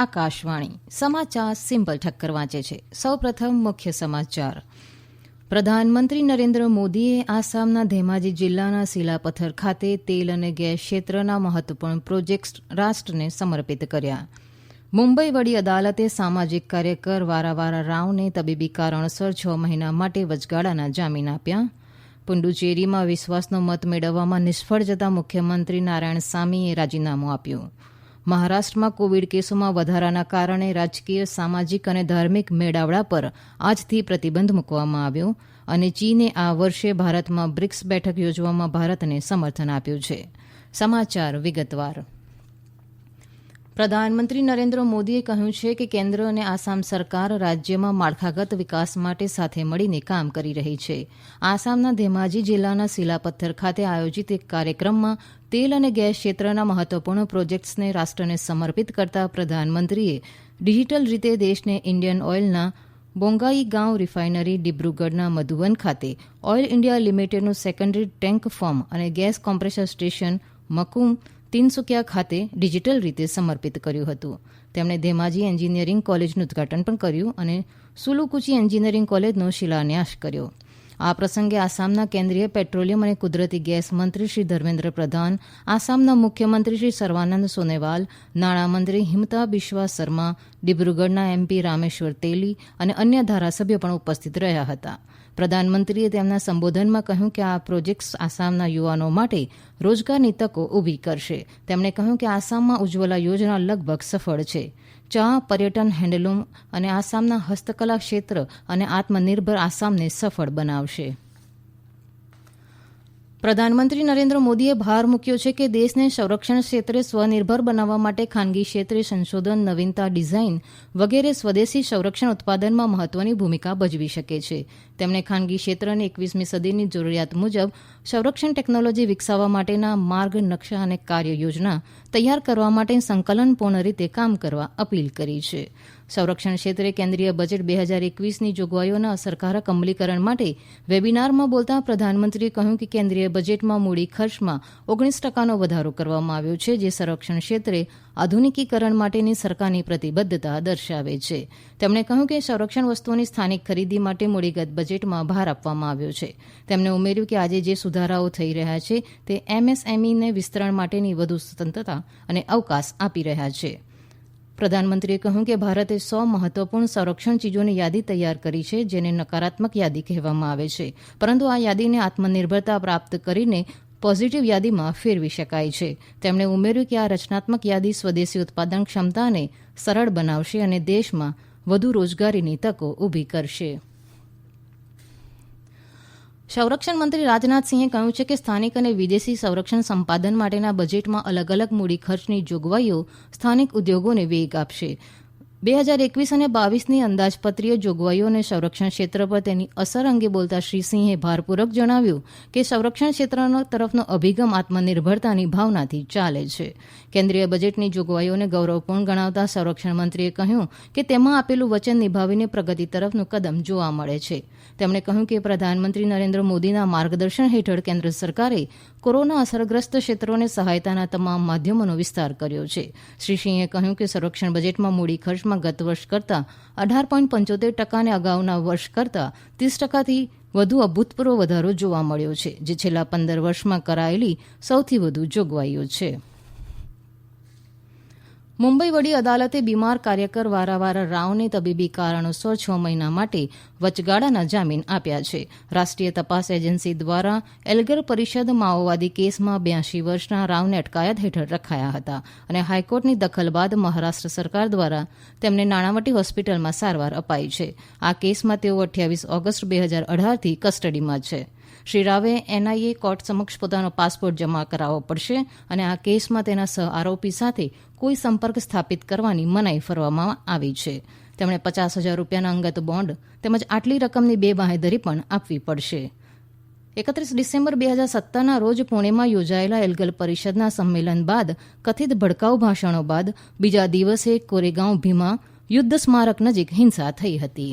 આકાશવાણી. સમાચાર સિમ્પલ ઠક્કર વાંચે છે. સૌપ્રથમ મુખ્ય સમાચાર. પ્રધાનમંત્રી નરેન્દ્ર મોદીએ આસામના ધેમાજી જિલ્લાના સિલાપથર ખાતે તેલ અને ગેસ ક્ષેત્રના મહત્વપૂર્ણ પ્રોજેક્ટ્સ રાષ્ટ્રને સમર્પિત કર્યા. મુંબઈ વડી અદાલતે સામાજિક કાર્યકર વારાવારા રાવને તબીબી કારણસર છ મહિના માટે વચગાળાના જામીન આપ્યા. પુડુચેરીમાં વિશ્વાસનો મત મેળવવામાં નિષ્ફળ જતા મુખ્યમંત્રી નારાયણ સામીએ રાજીનામું આપ્યું. મહારાષ્ટ્રમાં કોવિડ કેસોમાં વધારાના કારણે રાજકીય, સામાજિક અને ધાર્મિક મેળાવડા પર આજથી પ્રતિબંધ મૂકવામાં આવ્યો અને ચીને આ વર્ષે ભારતમાં બ્રિક્સ બેઠક યોજવામાં ભારતને સમર્થન આપ્યું છે. સમાચાર વિગતવાર. પ્રધાનમંત્રી નરેન્દ્ર મોદીએ કહ્યું છે કે કેન્દ્ર અને આસામ સરકાર રાજ્યમાં માળખાગત વિકાસ માટે સાથે મળીને કામ કરી રહી છે. આસામના ધેમાજી જિલ્લાના સિલાપથ્થર ખાતે આયોજિત એક કાર્યક્રમમાં તેલ અને ગેસ ક્ષેત્રના મહત્વપૂર્ણ પ્રોજેક્ટ્સને રાષ્ટ્રને સમર્પિત કરતા પ્રધાનમંત્રીએ ડિજિટલ રીતે દેશને ઇન્ડિયન ઓઇલના બોંગાઈ ગાંવ રિફાઇનરી ડિબ્રુગઢના મધુવન ખાતે ઓઇલ ઇન્ડિયા લિમિટેડનું સેકન્ડરી ટેન્ક ફોર્મ અને gas compressor station Makum Tinsukia ખાતે ડિજિટલ રીતે સમર્પિત કર્યું હતું. તેમણે ધેમાજી એન્જિનિયરિંગ કોલેજનું ઉદઘાટન પણ કર્યું અને સુલુકુચી એન્જિનિયરિંગ કોલેજનો શિલાન્યાસ કર્યો. આ પ્રસંગે આસામના કેન્દ્રીય પેટ્રોલિયમ અને કુદરતી ગેસ મંત્રી શ્રી ધર્મેન્દ્ર પ્રધાન, આસામના મુખ્યમંત્રી શ્રી સર્વાનંદ સોનેવાલ, નાણામંત્રી હિમતા બિશ્વા શર્મા ડિબ્રુગઢના એમપી રામેશ્વર તેલી અને અન્ય ધારાસભ્યો પણ ઉપસ્થિત રહ્યા હતા. પ્રધાનમંત્રીએ તેમના સંબોધનમાં કહ્યું કે આ પ્રોજેક્ટ્સ આસામના યુવાનો માટે રોજગારની તકો ઊભી કરશે. તેમણે કહ્યું કે આસામમાં ઉજ્જવલા યોજના લગભગ સફળ છે. ચા, પર્યટન, હેન્ડલૂમ અને આસામના હસ્તકલા ક્ષેત્ર અને આત્મનિર્ભર આસામને સફળ બનાવશે. પ્રધાનમંત્રી નરેન્દ્ર મોદીએ ભાર મૂક્યો છે કે દેશને સંરક્ષણ ક્ષેત્રે સ્વનિર્ભર બનાવવા માટે ખાનગી ક્ષેત્રે સંશોધન, નવીનતા, ડિઝાઇન વગેરે સ્વદેશી સંરક્ષણ ઉત્પાદનમાં મહત્વની ભૂમિકા ભજવી શકે છે. તેમણે ખાનગી ક્ષેત્રને એકવીસમી સદીની જરૂરિયાત મુજબ સંરક્ષણ ટેકનોલોજી વિકસાવવા માટેના માર્ગ, નકશા અને કાર્ય યોજના તૈયાર કરવા માટે સંકલનપૂર્ણ રીતે કામ કરવા અપીલ કરી છે. સંરક્ષણ ક્ષેત્રે કેન્દ્રીય બજેટ બે હજાર એકવીસની જોગવાઈઓના અસરકારક અમલીકરણ માટે વેબિનારમાં બોલતા પ્રધાનમંત્રીએ કહ્યું કે કેન્દ્રીય બજેટમાં મૂડી ખર્ચમાં ઓગણીસ ટકાનો વધારો કરવામાં આવ્યો છે, જે સંરક્ષણ ક્ષેત્રે આધુનિકીકરણ માટેની સરકારની પ્રતિબદ્ધતા દર્શાવે છે. તેમણે કહ્યું કે સંરક્ષણ વસ્તુઓની સ્થાનિક ખરીદી માટે મૂડીગત બજેટમાં ભાર આપવામાં આવ્યો છે. તેમણે ઉમેર્યું કે આજે જે સુધારાઓ થઈ રહ્યા છે, તે એમએસએમઈને વિસ્તરણ માટેની વધુ સ્વતંત્રતા અને અવકાશ આપી રહ્યા છે. પ્રધાનમંત્રીએ કહ્યું કે ભારતે સો મહત્વપૂર્ણ સંરક્ષણ ચીજોની યાદી તૈયાર કરી છે, જેને નકારાત્મક યાદી કહેવામાં આવે છે. પરંતુ આ યાદીને આત્મનિર્ભરતા પ્રાપ્ત કરીને પોઝિટિવ યાદીમાં ફેરવી શકાય છે. તેમણે ઉમેર્યું કે આ રચનાત્મક યાદી સ્વદેશી ઉત્પાદન ક્ષમતાને સરળ બનાવશે અને દેશમાં વધુ રોજગારીની તકો ઊભી કરશે. સંરક્ષણ મંત્રી રાજનાથસિંહે કહ્યું છે કે સ્થાનિક અને વિદેશી સંરક્ષણ સંપાદન માટેના બજેટમાં અલગ અલગ મૂડી ખર્ચની જોગવાઈઓ સ્થાનિક ઉદ્યોગોને વેગ આપશે. બે હજાર એકવીસ અને બાવીસની અંદાજપત્રીય જોગવાઈઓ અને સંરક્ષણ ક્ષેત્ર પર તેની અસર અંગે બોલતા શ્રી સિંહે ભારપૂર્વક જણાવ્યું કે સંરક્ષણ ક્ષેત્ર તરફનો અભિગમ આત્મનિર્ભરતાની ભાવનાથી ચાલે છે. કેન્દ્રીય બજેટની જોગવાઈઓને ગૌરવપૂર્ણ ગણાવતા સંરક્ષણ મંત્રીએ કહ્યું કે તેમાં આપેલું વચન નિભાવીને પ્રગતિ તરફનું કદમ જોવા મળે છે. તેમણે કહ્યું કે પ્રધાનમંત્રી નરેન્દ્ર મોદીના માર્ગદર્શન હેઠળ કેન્દ્ર સરકારે કોરોના અસરગ્રસ્ત ક્ષેત્રોને સહાયતાના તમામ માધ્યમોનો વિસ્તાર કર્યો છે. શ્રી સિંહે કહ્યું કે સંરક્ષણ બજેટમાં મૂડી ખર્ચમાં ગત વર્ષ કરતાં અઢાર પોઈન્ટ પંચોતેર ટકા અને અગાઉના વર્ષ કરતાં ત્રીસ ટકાથી વધુ અભૂતપૂર્વ વધારો જોવા મળ્યો છે, જે છેલ્લા પંદર વર્ષમાં કરાયેલી સૌથી વધુ જોગવાઈઓ છે. મુંબઈ વડી અદાલતે બીમાર કાર્યકર વારાવારા રાવને તબીબી કારણોસર છ મહિના માટે વચગાળાના જામીન આપ્યા છે. રાષ્ટ્રીય તપાસ એજન્સી દ્વારા એલ્ગર પરિષદ માઓવાદી કેસમાં બ્યાસી વર્ષના રાવને અટકાયત હેઠળ રખાયા હતા અને હાઈકોર્ટની દખલ બાદ મહારાષ્ટ્ર સરકાર દ્વારા તેમને નાણાવટી હોસ્પિટલમાં સારવાર અપાઈ છે. આ કેસમાં તેઓ અઠ્યાવીસ ઓગસ્ટ બે હજાર અઢારથી કસ્ટડીમાં છે. શ્રી રાવે એનઆઈએ કોર્ટ સમક્ષ પોતાનો પાસપોર્ટ જમા કરાવવો પડશે અને આ કેસમાં તેના સહ આરોપી સાથે કોઈ સંપર્ક સ્થાપિત કરવાની મનાઈ ફરવામાં આવી છે. તેમણે પચાસ હજાર રૂપિયાના અંગત બોન્ડ તેમજ આટલી રકમની બે બાંહેધરી પણ આપવી પડશે. એકત્રીસ ડિસેમ્બર બે હજાર સત્તરના રોજ પુણેમાં યોજાયેલા એલગલ પરિષદના સંમેલન બાદ, કથિત ભડકાઉ ભાષણો બાદ, બીજા દિવસે કોરેગાંવ ભીમા યુદ્ધ સ્મારક નજીક હિંસા થઈ હતી.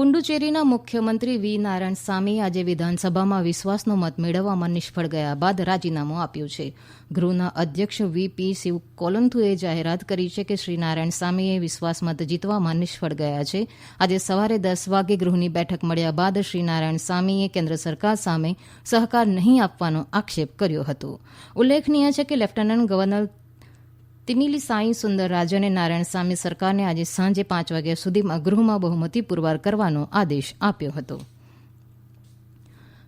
પુડુચેરીના મુખ્યમંત્રી વી. નારાયણસામીએ આજે વિધાનસભામાં વિશ્વાસનો મત મેળવવામાં નિષ્ફળ ગયા બાદ રાજીનામું આપ્યું છે. ગૃહના અધ્યક્ષ વી. પી. શિવકોલંથુએ જાહેરાત કરી છે કે શ્રી નારાયણસામીએ વિશ્વાસમત જીતવામાં નિષ્ફળ ગયા છે. આજે સવારે દસ વાગે ગૃહની બેઠક મળ્યા બાદ શ્રી નારાયણસામીએ કેન્દ્ર સરકાર સામે સહકાર નહીં આપવાનો આક્ષેપ કર્યો હતો. ઉલ્લેખનીય છે કે લેફ્ટનન્ટ ગવર્નર તિમિલિસાઈ સુંદરરાજને નારાયણસામી સરકારને આજે સાંજે પાંચ વાગ્યા સુધીમાં ગૃહમાં બહુમતી પુરવાર કરવાનો આદેશ આપ્યો હતો.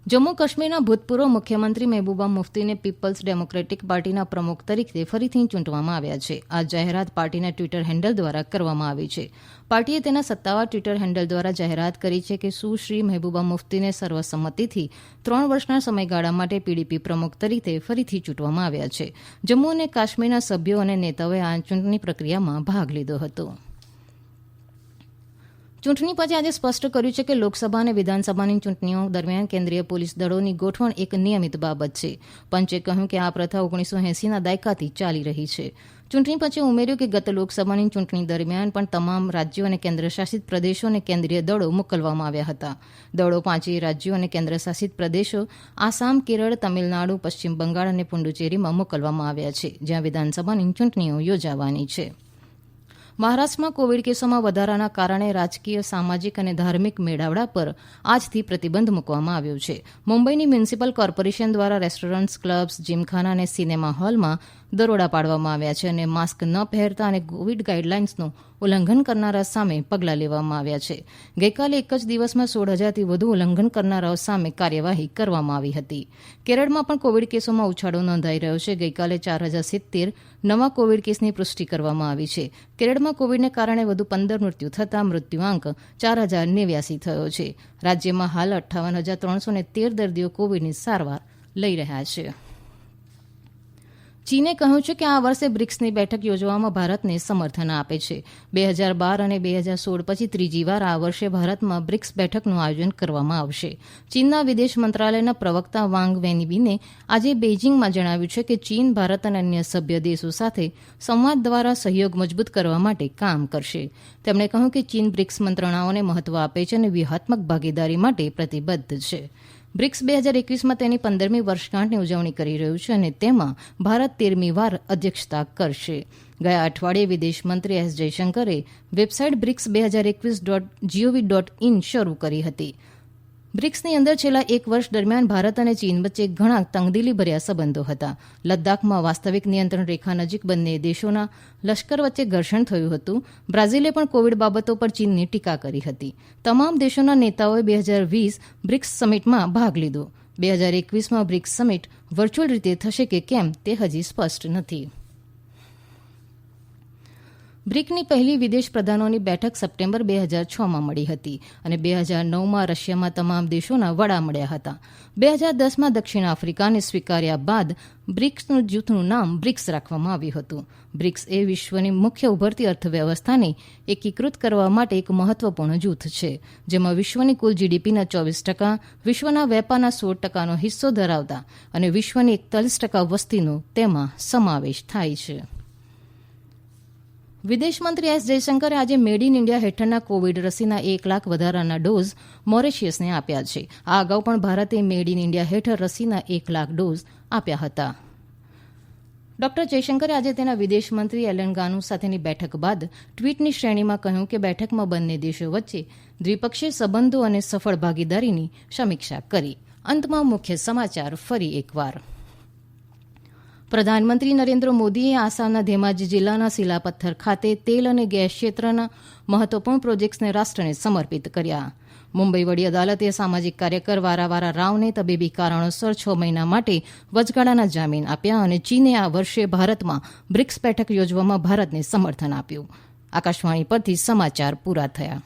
જમ્મુ કાશ્મીરના ભૂતપૂર્વ મુખ્યમંત્રી મહેબૂબા મુફ્તીને પીપલ્સ ડેમોક્રેટિક પાર્ટીના પ્રમુખ તરીકે ફરીથી ચૂંટવામાં આવ્યા છે. આ જાહેરાત પાર્ટીના ટ્વિટર હેન્ડલ દ્વારા કરવામાં આવી છે. પાર્ટીએ તેના સત્તાવાર ટ્વિટર હેન્ડલ દ્વારા જાહેરાત કરી છે કે સુશ્રી મહેબૂબા મુફ્તીને સર્વસંમતિથી ત્રણ વર્ષના સમયગાળા માટે પીડીપી પ્રમુખ તરીકે ફરીથી ચૂંટવામાં આવ્યા છે. જમ્મુ અને કાશ્મીરના સભ્યો અને નેતાઓએ આ ચૂંટણી પ્રક્રિયામાં ભાગ લીધો હતો. ચૂંટણી પંચે આજે સ્પષ્ટ કર્યું છે કે લોકસભા અને વિધાનસભાની ચૂંટણીઓ દરમિયાન કેન્દ્રીય પોલીસ દળોની ગોઠવણ એક નિયમિત બાબત છે. પંચે કહ્યું કે આ પ્રથા ઓગણીસો એંસીના દાયકાથી ચાલી રહી છે. ચૂંટણી પંચે ઉમેર્યું કે ગત લોકસભાની ચૂંટણી દરમિયાન પણ તમામ રાજ્યો અને કેન્દ્રશાસિત પ્રદેશોને કેન્દ્રીય દળો મોકલવામાં આવ્યા હતા. દળો પાંચેય રાજ્યો અને કેન્દ્રશાસિત પ્રદેશો આસામ, કેરળ, તમિલનાડુ, પશ્ચિમ બંગાળ અને પુડુચેરીમાં મોકલવામાં આવ્યા છે, જ્યાં વિધાનસભાની ચૂંટણીઓ યોજાવાની છે. મહારાષ્ટ્રમાં કોવિડ કેસોમાં વધારાના કારણે રાજકીય, સામાજિક અને ધાર્મિક મેળાવડા પર આજથી પ્રતિબંધ મૂકવામાં આવ્યો છે. મુંબઈની મ્યુનિસિપલ કોર્પોરેશન દ્વારા રેસ્ટોરન્ટ્સ, ક્લબ્સ, જીમખાના અને સિનેમા હોલમાં દરોડા પાડવામાં આવ્યા છે અને માસ્ક ન પહેરતા અને કોવિડ ગાઇડલાઇન્સનું ઉલ્લંઘન કરનારા સામે પગલાં લેવામાં આવ્યા છે. ગઈકાલે એક જ દિવસમાં સોળ હજારથી વધુ ઉલ્લંઘન કરનારાઓ સામે કાર્યવાહી કરવામાં આવી હતી. કેરળમાં પણ કોવિડ કેસોમાં ઉછાળો નોંધાઈ રહ્યો છે. ગઈકાલે ચાર હજાર સિત્તેર નવા કોવિડ કેસની પુષ્ટિ કરવામાં આવી છે. કેરળમાં કોવિડને કારણે વધુ પંદર મૃત્યુ થતાં મૃત્યુઆંક ચાર હજાર નેવ્યાસી થયો છે. રાજ્યમાં હાલ અઠ્ઠાવન હજાર ત્રણસો તેર દર્દીઓ કોવિડની સારવાર લઈ રહ્યા છે. ચીને કહ્યું છે કે આ વર્ષે બ્રિક્સની બેઠક યોજવામાં ભારતને સમર્થન આપે છે. બે હજાર બાર અને બે હજાર સોળ પછી ત્રીજી વાર આ વર્ષે ભારતમાં બ્રિક્સ બેઠકનું આયોજન કરવામાં આવશે. ચીનના વિદેશ મંત્રાલયના પ્રવક્તા વાંગ વેનબીને આજે બેઇજિંગમાં જણાવ્યું છે કે ચીન ભારત અને અન્ય સભ્ય દેશો સાથે સંવાદ દ્વારા સહયોગ મજબૂત કરવા માટે કામ કરશે. તેમણે કહ્યું કે ચીન બ્રિક્સ મંત્રણાઓને મહત્વ આપે છે અને વ્યૂહાત્મક ભાગીદારી માટે પ્રતિબદ્ધ છે. બ્રિક્સ બે હજાર એકવીસમાં તેની પંદરમી વર્ષગાંઠની ઉજવણી કરી રહ્યું છે અને તેમાં ભારત તેરમી વાર અધ્યક્ષતા કરશે. ગયા અઠવાડિયે વિદેશ મંત્રી એસ જયશંકરે વેબસાઇટ બ્રિક્સ બે હજાર એકવીસ ડોટ જીઓવી ડોટ ઇન શરૂ કરી હતી. બ્રિક્સની અંદર છેલ્લા એક વર્ષ દરમિયાન ભારત અને ચીન વચ્ચે ઘણા તંગદિલીભર્યા સંબંધો હતા. લદ્દાખમાં વાસ્તવિક નિયંત્રણ રેખા નજીક બંને દેશોના લશ્કર વચ્ચે ઘર્ષણ થયું હતું. બ્રાઝિલે પણ કોવિડ બાબતો પર ચીનની ટીકા કરી હતી. તમામ દેશોના નેતાઓએ બે હજાર વીસ બ્રિક્સ સમિટમાં ભાગ લીધો. બે હજાર એકવીસમાં બ્રિક્સ સમિટ વર્ચ્યુઅલ રીતે થશે કે કેમ તે હજી સ્પષ્ટ નથી. બ્રિકની પહેલી વિદેશ પ્રધાનોની બેઠક સપ્ટેમ્બર બે હજાર છમાં મળી હતી અને બે હજાર નવમાં રશિયામાં તમામ દેશોના વડા મળ્યા હતા. બે હજાર દસમાં દક્ષિણ આફ્રિકાને સ્વીકાર્યા બાદ બ્રિક્સનું જૂથનું નામ બ્રિક્સ રાખવામાં આવ્યું હતું. બ્રિક્સ એ વિશ્વની મુખ્ય ઉભરતી અર્થવ્યવસ્થાને એકીકૃત કરવા માટે એક મહત્વપૂર્ણ જૂથ છે, જેમાં વિશ્વની કુલ જીડીપીના ચોવીસ ટકા, વિશ્વના વેપારના સોળ ટકાનો હિસ્સો ધરાવતા અને વિશ્વની એકતાલીસ ટકા વસ્તીનો તેમાં સમાવેશ થાય છે. વિદેશમંત્રી એસ જયશંકરે આજે મેડ ઇન ઇન્ડિયા હેઠળના કોવિડ રસીના એક લાખ વધારાના ડોઝ મોરેશિયસને આપ્યા છે. આ અગાઉ પણ ભારતે મેડ ઇન ઇન્ડિયા હેઠળ રસીના એક લાખ ડોઝ આપ્યા હતા. ડોક્ટર જયશંકરે આજે તેના વિદેશમંત્રી એલન ગાનુ સાથેની બેઠક બાદ ટ્વીટની શ્રેણીમાં કહ્યું કે બેઠકમાં બંને દેશો વચ્ચે દ્વિપક્ષીય સંબંધો અને સફળ ભાગીદારીની સમીક્ષા કરી. અંતમાં મુખ્ય સમાચાર ફરી એકવાર. પ્રધાનમંત્રી નરેન્દ્ર મોદીએ આસામના ધેમાજી જિલ્લાના સિલાપથ્થર ખાતે તેલ અને ગેસ ક્ષેત્રના મહત્વપૂર્ણ પ્રોજેક્ટ્સને રાષ્ટ્રને સમર્પિત કર્યા. મુંબઈ વડી અદાલતે સામાજિક કાર્યકર વારાવારા રાવને તબીબી કારણોસર છ મહિના માટે વચગાળાના જામીન આપ્યા અને ચીને આ વર્ષે ભારતમાં બ્રિક્સ બેઠક યોજવામાં ભારતને સમર્થન આપ્યું. આકાશવાણી પરથી સમાચાર પૂરા થયા.